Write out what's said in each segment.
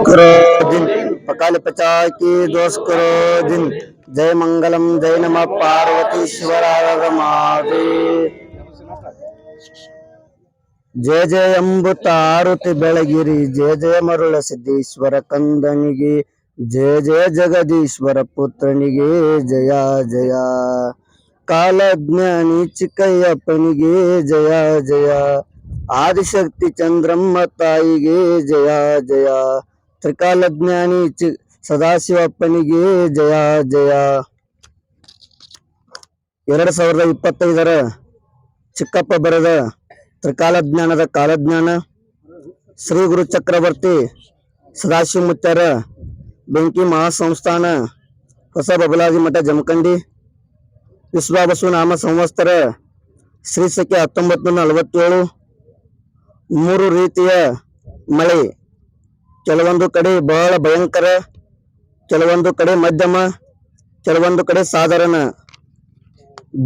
करो दिन पकाल पचा की दोष करो दिन जय मंगलम जय नमः पार्वतीश्वराय महादेव ಜಯ ಜಯ ಎಂಬುತ್ತ ಆರುತಿ ಬೆಳಗಿರಿ ಜಯ ಜಯ ಮರುಳ ಸಿದ್ದೇಶ್ವರ ಕಂದನಿಗೆ ಜಯ ಜಯ ಜಗದೀಶ್ವರ ಪುತ್ರನಿಗೆ ಜಯ ಜಯ ಕಾಲಜ್ಞಾನಿ ಚಿಕ್ಕಯ್ಯಪ್ಪನಿಗೆ ಜಯ ಜಯ ಆದಿಶಕ್ತಿ ಚಂದ್ರಮ್ಮ ತಾಯಿಗೆ ಜಯ ಜಯ ತ್ರಿಕಾಲಜ್ಞಾನಿ ಚಿ ಸದಾಶಿವಪ್ಪನಿಗೆ ಜಯ ಜಯ. ಎರಡು ಸಾವಿರದ ಇಪ್ಪತ್ತೈದರ ಚಿಕ್ಕಪ್ಪ ಬರೆದ ತ್ರಿಕಾಲಜ್ಞಾನದ ಕಾಲಜ್ಞಾನ, ಶ್ರೀ ಗುರು ಚಕ್ರವರ್ತಿ ಸದಾಶಿವ ಮುತ್ಯಾರ ಬೆಂಕಿ ಮಹಾಸಂಸ್ಥಾನ, ಹೊಸ ಬಬಲಾಜಿ ಮಠ ಜಮಖಂಡಿ, ವಿಶ್ವಬಸು ನಾಮ ಸಂವತ್ಸರ ಶ್ರೀ ಸಖೆ ಹತ್ತೊಂಬತ್ತು ನೂರ ನಲವತ್ತೇಳು, ಮೂರು ರೀತಿಯ ಮಳೆ. ಕೆಲವೊಂದು ಕಡೆ ಬಹಳ ಭಯಂಕರ, ಕೆಲವೊಂದು ಕಡೆ ಮಧ್ಯಮ, ಕೆಲವೊಂದು ಕಡೆ ಸಾಧಾರಣ.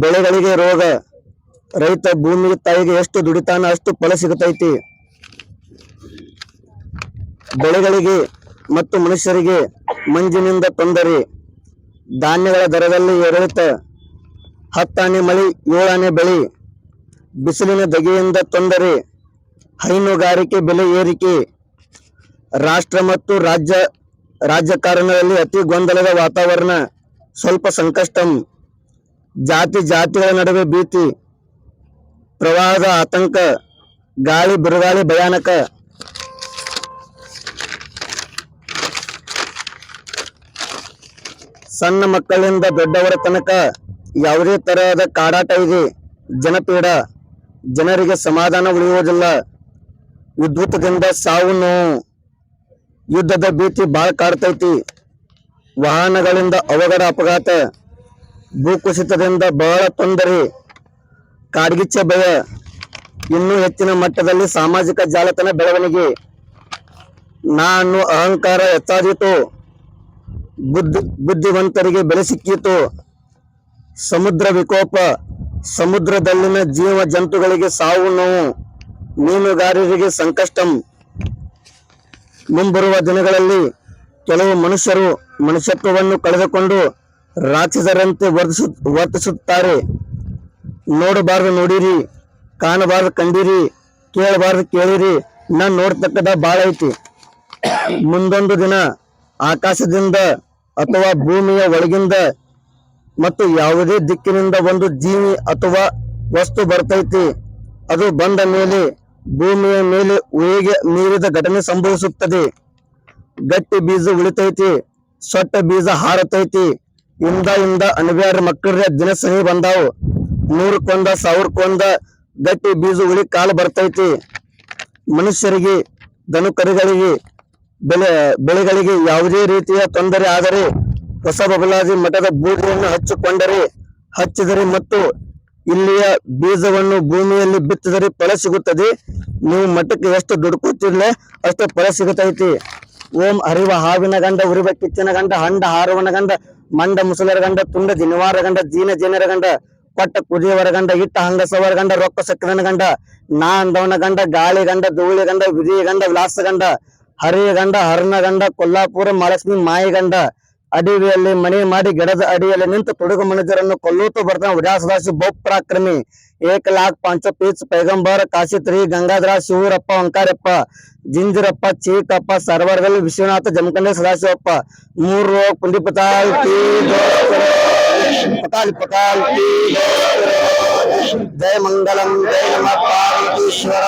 ಬೆಳೆಗಳಿಗೆ ರೋಗ, ರೈತ ಭೂಮಿ ತಾಯಿಗೆ ಎಷ್ಟು ದುಡಿತಾನ ಅಷ್ಟು ಫಲ ಸಿಗತೈತಿ ಬೆಳೆಗಳಿಗೆ ಮತ್ತು ಮನುಷ್ಯರಿಗೆ ಮಂಜಿನಿಂದ ತೊಂದರೆ. ಧಾನ್ಯಗಳ ದರದಲ್ಲಿ ಏರಿಳಿತ. ಹತ್ತಾನೆ ಮಳಿ, ಏಳಾನೆ ಬೆಳೆ. ಬಿಸಿಲಿನ ದಗೆಯಿಂದ ತೊಂದರೆ. ಹೈನುಗಾರಿಕೆ ಬೆಲೆ ಏರಿಕೆ. ರಾಷ್ಟ್ರ ಮತ್ತು ರಾಜ್ಯ ರಾಜಕಾರಣದಲ್ಲಿ ಅತಿ ಗೊಂದಲದ ವಾತಾವರಣ, ಸ್ವಲ್ಪ ಸಂಕಷ್ಟಂ. ಜಾತಿ ಜಾತಿಗಳ ನಡುವೆ ಭೀತಿ, ಪ್ರವಾಹದ ಆತಂಕ, ಗಾಳಿ ಬಿರುಗಾಳಿ ಭಯಾನಕ. ಸಣ್ಣ ಮಕ್ಕಳಿಂದ ದೊಡ್ಡವರ ತನಕ ಯಾವುದೇ ತರಹದ ಕಾಡಾಟ ಇದೆ, ಜನಪೀಡ. ಜನರಿಗೆ ಸಮಾಧಾನ ಉಳಿಯುವುದಿಲ್ಲ. ವಿದ್ಯುತ್ಗಿಂತ ಸಾವು ನೋವು. ಯುದ್ಧದ ಭೀತಿ ಭಾಳ ಕಾಡ್ತೈತಿ. ವಾಹನಗಳಿಂದ ಅವಘಡ ಅಪಘಾತ, ಭೂಕುಸಿತದಿಂದ ಬಹಳ ತೊಂದರೆ, ಕಾಡ್ಗಿಚ್ಚೆ ಭಯ. ಇನ್ನೂ ಹೆಚ್ಚಿನ ಮಟ್ಟದಲ್ಲಿ ಸಾಮಾಜಿಕ ಜಾಲತಾಣ ಬೆಳವಣಿಗೆ. ನಾನು ಅಹಂಕಾರ ಹೆಚ್ಚಾದೀತು ಬುದ್ಧಿ, ಬುದ್ಧಿವಂತರಿಗೆ ಬೆಲೆ ಸಿಕ್ಕಿತು. ಸಮುದ್ರ ವಿಕೋಪ, ಸಮುದ್ರದಲ್ಲಿನ ಜೀವ ಜಂತುಗಳಿಗೆ ಸಾವು ನೋವು, ಮೀನುಗಾರರಿಗೆ ಸಂಕಷ್ಟಂ. ಮುಂಬರುವ ದಿನಗಳಲ್ಲಿ ಕೆಲವು ಮನುಷ್ಯರು ಮನುಷ್ಯತ್ವವನ್ನು ಕಳೆದುಕೊಂಡು ರಾಕ್ಷಸರಂತೆ ವರ್ತಿಸು, ವರ್ತಿಸುತ್ತಾರೆ. ನೋಡಬಾರದು ನೋಡಿರಿ, ಕಾಣಬಾರದು ಕಂಡಿರಿ, ಕೇಳಬಾರದು ಕೇಳಿರಿ, ನಾನು ನೋಡ್ತಕ್ಕದ ಬಾಳ ಐತಿ. ಮುಂದೊಂದು ದಿನ ಆಕಾಶದಿಂದ ಅಥವಾ ಭೂಮಿಯ ಒಳಗಿಂದ ಮತ್ತು ಯಾವುದೇ ದಿಕ್ಕಿನಿಂದ ಒಂದು ಜೀವಿ ಅಥವಾ ವಸ್ತು ಬರ್ತೈತಿ. ಅದು ಬಂದ ಮೇಲೆ ಭೂಮಿಯ ಮೇಲೆ ಉಯಿಗೆ ಮೀರಿದ ಘಟನೆ ಸಂಭವಿಸುತ್ತದೆ. ಗಟ್ಟಿ ಬೀಜ ಉಳಿತೈತಿ, ಸೊಟ್ಟ ಬೀಜ ಹಾರತೈತಿ. ಇಂದ ಇಂದ ಅನಿವಾರ್ಯ ಮಕ್ಕಳ ದಿನ ಸಹಿ ಬಂದಾವು. ನೂರಕ್ಕೊಂದ, ಸಾವಿರಕ್ಕೊಂದ ಗಟ್ಟಿ ಬೀಜ ಉಳಿ ಕಾಲು ಬರ್ತೈತಿ. ಮನುಷ್ಯರಿಗೆ ದನುಕರುಗಳಿಗೆ ಬೆಳೆ ಬೆಳೆಗಳಿಗೆ ಯಾವುದೇ ರೀತಿಯ ತೊಂದರೆ ಆದರೆ ಹೊಸ ಬಬಲಾದಿ ಮಠದ ಬೂದಿಯನ್ನು ಹಚ್ಚಿಕೊಂಡರೆ, ಹಚ್ಚಿದರೆ ಮತ್ತು ಇಲ್ಲಿಯ ಬೀಜವನ್ನು ಭೂಮಿಯಲ್ಲಿ ಬಿತ್ತಿದರೆ ಫಲ ಸಿಗುತ್ತದೆ. ನೀವು ಮಠಕ್ಕೆ ಎಷ್ಟು ದುಡ್ಕೋತಿರ್ಲೆ ಅಷ್ಟು ಫಲ ಸಿಗುತ್ತೈತಿ. ಓಂ ಹರಿವ ಹಾವಿನ ಗಂಡ ಉರಿವ ಕಿಚ್ಚಿನ ಗಂಡ ಹಂಡ ಹಾರುವನ ಗಂಡ ಮಂಡ ಮುಸಲರ ಗಂಡ ತುಂಡ ದಿನವಾರ ಗಂಡ ಜೀನ ಜೀನರ ಗಂಡ ಕೊಟ್ಟ ಕುದಿಯವರ ಗಂಡ ಇಟ್ಟ ಹಂಗಸವರ ಗಂಡ ರೊಕ್ಕ ಸಕ್ಕದನ ಗಂಡ ನಾ ಅಂದವನ ಗಂಡ ಗಾಳಿ ಗಂಡ ಧೂಳಿ ಗಂಡ ವಿಧಿ ಗಂಡ ವಿಲಾಸ ಗಂಡ ಹರಿಯ ಗಂಡ ಹರನ ಗಂಡ ಕೊಲ್ಲಾಪುರ, ಮಹಾಲಕ್ಷ್ಮಿ, ಮಾಯಿ ಗಂಡ ಅಡವಿಯಲ್ಲಿ ಮನೆ ಮಾಡಿ ಗಿಡದ ಅಡಿಯಲ್ಲಿ ನಿಂತು ತುಡುಗು ಮನುಜರನ್ನು ಕೊಲ್ಲೂತು ಬರ್ತಾನೆ ಉಡಾಸದಾಸಿ ಬೌಪ್ರಾಕ್ರಮಿ ಏಕ ಲಾಖ್ ಪಂಚ ಪೀಚ್ ಪೈಗಂಬರ್ ಕಾಶಿತ್ರಿ ಗಂಗಾಧರ ಶಿವರಪ್ಪ ಅಂಕಾರಪ್ಪ ಜಿಂಜಿರಪ್ಪ, ಚೀಕಪ್ಪ ಸರ್ವರ್ಗಲ್ ವಿಶ್ವನಾಥ ಜಮಖಂಡಿ ಸದಾಶಿವಪ್ಪ. ಮೂರು ಪುಂಡಿ ಪತಾಲ್ ಪತಾಲ್ ಜಯ ಮಂಗಲಂ, ಜಯ ನಮ ಪಾರ್ವತೀಶ್ವರ.